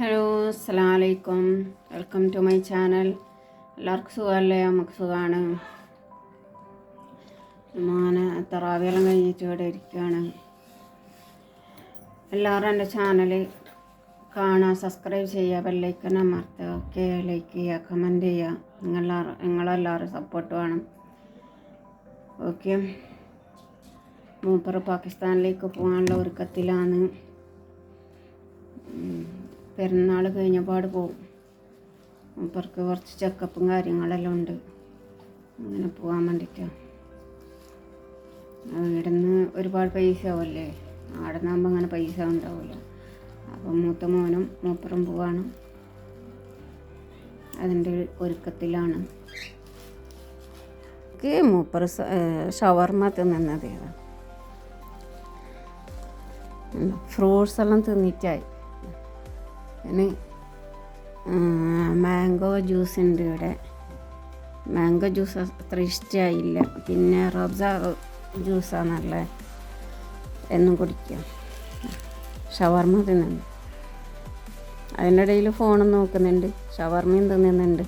Hello അസ്സലാമലൈക്കും. Welcome to my channel. എല്ലാവർക്കും സുഖമല്ലേ? നമുക്ക് സുഖമാണ്. മോനെ തറാവിയെല്ലാം കഴിഞ്ഞിട്ട് ഇവിടെ ഇരിക്കുകയാണ് എല്ലാവരും എന്റെ ചാനൽ കാണുക സബ്സ്ക്രൈബ് ചെയ്യുക ബെല്ലൈക്കൻ അമർത്തുക ഓക്കെ ലൈക്ക് ചെയ്യുക കമന്റ് ചെയ്യുക. നിങ്ങളെല്ലാവരും നിങ്ങളെല്ലാവരും സപ്പോർട്ട് വേണം. ഓക്കെ മൂപ്പർ പാകിസ്ഥാനിലേക്ക് പോകാനുള്ള ഒരുക്കത്തിലാണ്. പെരുന്നാൾ കഴിഞ്ഞപാട് പോവും. മൂപ്പർക്ക് കുറച്ച് ചെക്കപ്പും കാര്യങ്ങളെല്ലാം ഉണ്ട്. അങ്ങനെ പോകാൻ വേണ്ടിയിട്ടാണ് ഇവിടുന്ന് ഒരുപാട് പൈസ ആവല്ലേ? അവിടെ നിന്നാകുമ്പോൾ അങ്ങനെ പൈസ ഉണ്ടാവില്ല അപ്പം മൂത്ത മോനും മൂപ്പറും പോവാണ്. അതിന്റെ ഒരുക്കത്തിലാണ്. എനിക്ക് മൂപ്പർ ഷവർമ തിന്നുന്നത് ഫ്രൂട്ട്സ് എല്ലാം തിന്നിട്ടായി. മാംഗോ ജ്യൂസ് ഉണ്ട് ഇവിടെ. മാംഗോ ജ്യൂസ് അത്ര ഇഷ്ടമായില്ല പിന്നെ റോബ്സ ജ്യൂസാണ് നല്ല എന്നും കുടിക്കാം. ഷവർമ തിന്നുന്നു. അതിന്റെ ഇടയിൽ ഫോണും നോക്കുന്നുണ്ട്. ഷവർമയും തിന്നുന്നുണ്ട്.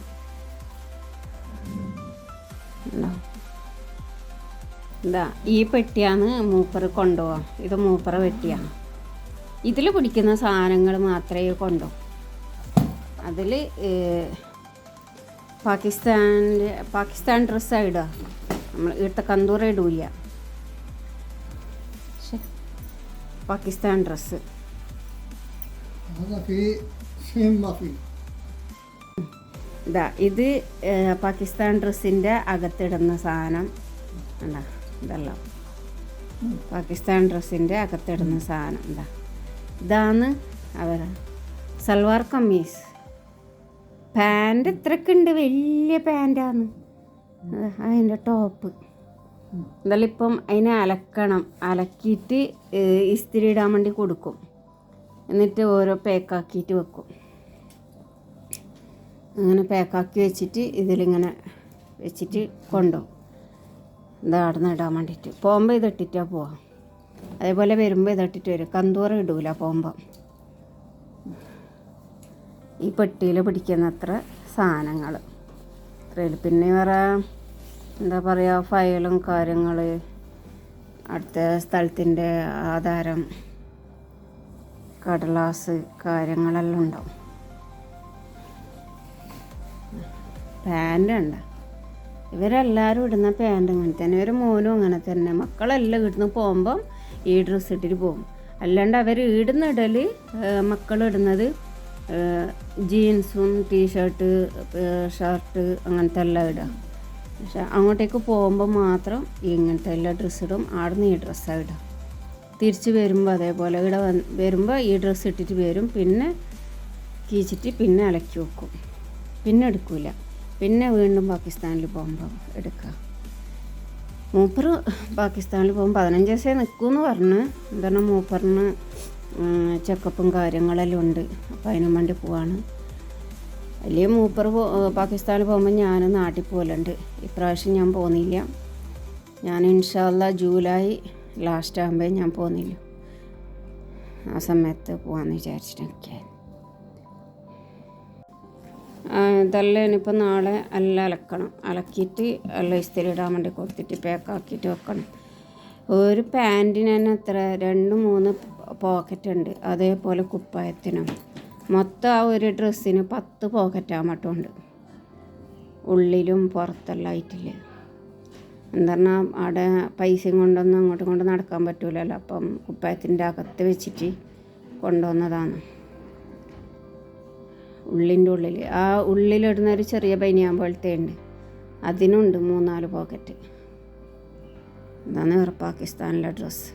എന്താ ഈ പെട്ടിയാണ് മൂപ്പർ കൊണ്ടുപോകാം ഇത് മൂപ്പറ പെട്ടിയാണ്. ഇതിൽ പിടിക്കുന്ന സാധനങ്ങൾ മാത്രമേ കൊണ്ടോ. അതിൽ പാകിസ്ഥാന്റെ പാകിസ്ഥാൻ ഡ്രസ്സാണ് ഇടുക നമ്മൾ ഇവിടുത്തെ കന്തൂറ ഇടൂല പാകിസ്ഥാൻ ഡ്രസ്സ് ഇതാ ഇത് പാകിസ്ഥാൻ ഡ്രസ്സിന്റെ അകത്തിടുന്ന സാധനം. ഉണ്ടാ ഇതെല്ലാം. പാകിസ്ഥാൻ ഡ്രസ്സിന്റെ അകത്തിടുന്ന സാധനം എന്താ ഇതാണ് അവർ. സൽവാർ കമ്മീസ്. പാന്റ് ഇത്രക്കുണ്ട്. വലിയ പാന്റാണ്. അതിന്റെ ടോപ്പ്. എന്തായാലും ഇപ്പം അതിനെ അലക്കണം. അലക്കിയിട്ട് ഇസ്തിരി ഇടാൻ വേണ്ടി കൊടുക്കും. എന്നിട്ട് ഓരോ പാക്കാക്കിയിട്ട് വെക്കും. അങ്ങനെ പാക്കാക്കി വെച്ചിട്ട് ഇതിലിങ്ങനെ വെച്ചിട്ട് കൊണ്ടുപോകും ഇത് അവിടെ നിന്ന് ഇടാൻ വേണ്ടിയിട്ട്. പോകുമ്പോൾ ഇതിട്ടിട്ടാണ് പോവാം. അതേപോലെ വരുമ്പോൾ ഇതിട്ടിട്ട് വരും. കന്തൂറ ഇടൂല പോകുമ്പോൾ ഈ പെട്ടിയിൽ പിടിക്കുന്ന അത്ര സാധനങ്ങൾ ഇത്രയും പിന്നെ വേറെ എന്താ പറയുക ഫയലും കാര്യങ്ങൾ അടുത്ത സ്ഥലത്തിന്റെ ആധാരം കടലാസ് കാര്യങ്ങളെല്ലാം ഉണ്ടാവും. പാന്റ് ഉണ്ട് ഇവരെല്ലാവരും ഇടുന്ന പാന്റ് അങ്ങനെ തന്നെ. ഇവർ മോനും അങ്ങനെ തന്നെ. മക്കളെല്ലാം ഇടുന്ന് പോകുമ്പം ഈ ഡ്രസ്സ് ഇട്ടിട്ട് പോകും. അല്ലാണ്ട് അവർ ഇടുന്ന ഇടൽ മക്കൾ ഇടുന്നത് ജീൻസും ടീഷർട്ട് ഷർട്ട് അങ്ങനത്തെ എല്ലാം ഇടുക പക്ഷെ അങ്ങോട്ടേക്ക് പോകുമ്പോൾ മാത്രം ഇങ്ങനത്തെ എല്ലാ ഡ്രസ്സ് ഇടും. ആടുന്ന് ഈ ഡ്രസ്സാണ് ഇടുക തിരിച്ച് വരുമ്പോൾ അതേപോലെ ഇവിടെ വന്ന് വരുമ്പോൾ ഈ ഡ്രസ്സ് ഇട്ടിട്ട് വരും. പിന്നെ കീച്ചിട്ട് പിന്നെ അലക്കി വെക്കും. പിന്നെ എടുക്കില്ല പിന്നെ വീണ്ടും പാകിസ്ഥാനിൽ പോകുമ്പോൾ എടുക്കുക മൂപ്പർ പാകിസ്ഥാനിൽ പോകുമ്പോൾ പതിനഞ്ച് ദിവസമേ എന്ന് പറഞ്ഞ്. എന്താണ് മൂപ്പറിന് ചെക്കപ്പും കാര്യങ്ങളെല്ലാം ഉണ്ട്. അപ്പം അതിനും വേണ്ടി പോവാണ്. അല്ലെങ്കിൽ മൂപ്പർ പാകിസ്ഥാനിൽ പോകുമ്പോൾ ഞാൻ നാട്ടിൽ പോകലുണ്ട് ഇപ്രാവശ്യം ഞാൻ പോകുന്നില്ല ഞാൻ ഇൻഷാല്ല ജൂലൈ ലാസ്റ്റ് ആകുമ്പോൾ ഞാൻ പോകുന്നില്ല ആ സമയത്ത് പോകാമെന്ന് വിചാരിച്ചിട്ടൊക്കെ ഇതെല്ലാം ഇനിയിപ്പോൾ നാളെ എല്ലാം അലക്കണം. അലക്കിയിട്ട് എല്ലാം ഇസ്തിരി ഇടാൻ വേണ്ടി കൊടുത്തിട്ട് പാക്കാക്കിയിട്ട് വെക്കണം. ഒരു പാന്റിന് തന്നെ എത്ര? രണ്ട് മൂന്ന് പോക്കറ്റ് ഉണ്ട്. അതേപോലെ കുപ്പായത്തിനും. മൊത്തം ആ ഒരു ഡ്രസ്സിന് പത്ത് പോക്കറ്റ് ആമട്ടുണ്ട് ഉള്ളിലും പുറത്തെല്ലാം ആയിട്ടില്ല. എന്താ അവിടെ പൈസയും കൊണ്ടൊന്നും അങ്ങോട്ടും കൊണ്ട് നടക്കാൻ പറ്റൂലല്ലോ. അപ്പം കുപ്പായത്തിന്റെ അകത്ത് വെച്ചിട്ട് കൊണ്ടുവന്നതാണ്. ഉള്ളിന്റെ ഉള്ളിൽ. ആ ഉള്ളിലിടുന്ന ഒരു ചെറിയ ബനിയാൻ പോലത്തെ ഉണ്ട് അതിനുണ്ട് മൂന്നാൽ പോക്കറ്റ്. ഇതാണ് വേറെ പാകിസ്ഥാനിലെ ഡ്രസ്സ്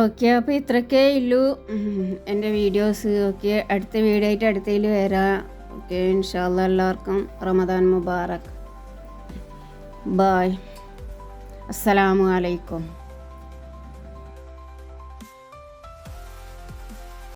ഓക്കെ അപ്പോൾ ഇത്രയൊക്കെ ഉള്ളൂ. എന്റെ വീഡിയോസ് ഓക്കെ. അടുത്ത വീഡിയോ ആയിട്ട് അടുത്തതിൽ വരാം. ഓക്കെ ഇൻഷാല്ല എല്ലാവർക്കും റമദാൻ മുബാറക്. ബായ്. അസ്സലാമു അലൈക്കും.